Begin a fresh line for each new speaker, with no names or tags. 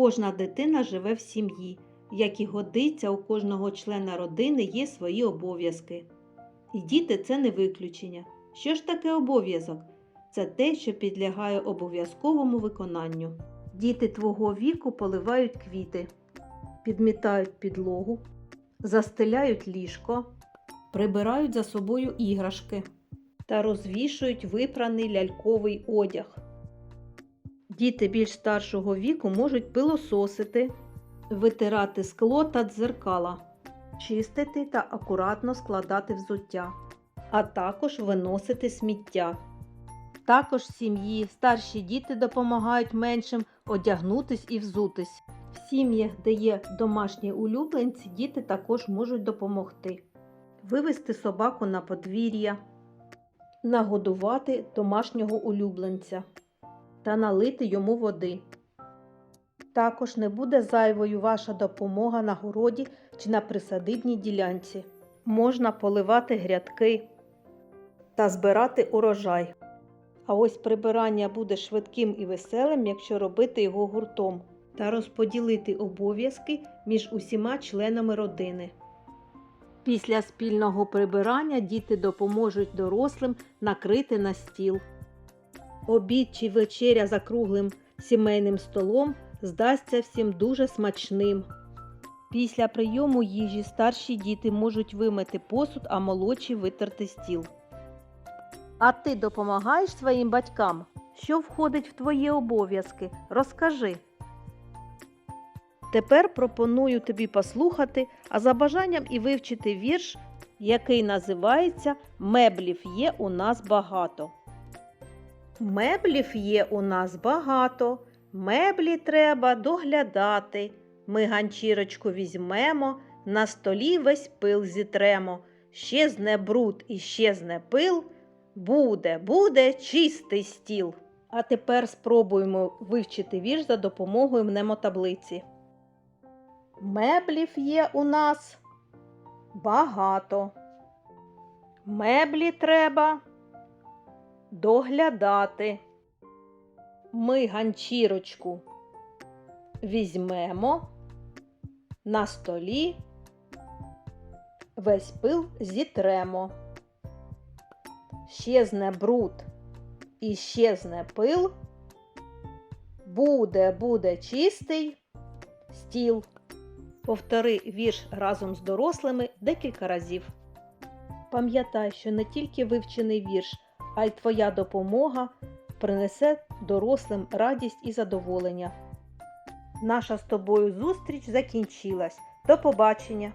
Кожна дитина живе в сім'ї. Як і годиться, у кожного члена родини є свої обов'язки. І діти це не виключення. Що ж таке обов'язок? Це те, що підлягає обов'язковому виконанню. Діти твого віку поливають квіти, підмітають підлогу, застеляють ліжко, прибирають за собою іграшки та розвішують випраний ляльковий одяг. Діти більш старшого віку можуть пилососити, витирати скло та дзеркала, чистити та акуратно складати взуття, а також виносити сміття. Також в сім'ї старші діти допомагають меншим одягнутись і взутись. В сім'ях, де є домашні улюбленці, діти також можуть допомогти. Вивести собаку на подвір'я, нагодувати домашнього улюбленця та налити йому води. Також не буде зайвою ваша допомога на городі чи на присадибній ділянці. Можна поливати грядки та збирати урожай. А ось прибирання буде швидким і веселим, якщо робити його гуртом та розподілити обов'язки між усіма членами родини. Після спільного прибирання діти допоможуть дорослим накрити на стіл. Обід чи вечеря за круглим сімейним столом здасться всім дуже смачним. Після прийому їжі старші діти можуть вимити посуд, а молодші витерти стіл. А ти допомагаєш своїм батькам? Що входить в твої обов'язки? Розкажи. Тепер пропоную тобі послухати, а за бажанням і вивчити вірш, який називається Меблів є у нас багато. Меблів є у нас багато, меблі треба доглядати. Ми ганчірочку візьмемо, на столі весь пил зітремо. Щезне бруд і щезне пил, буде, буде чистий стіл. А тепер спробуємо вивчити вірш за допомогою мнемотаблиці. Меблів є у нас багато. Меблі треба доглядати. Ми ганчірочку візьмемо на столі, весь пил зітремо. Щезне бруд і щезне пил, буде, буде чистий стіл. Повтори вірш разом з дорослими декілька разів. Пам'ятай, що не тільки вивчений вірш, а й твоя допомога принесе дорослим радість і задоволення. Наша з тобою зустріч закінчилась. До побачення!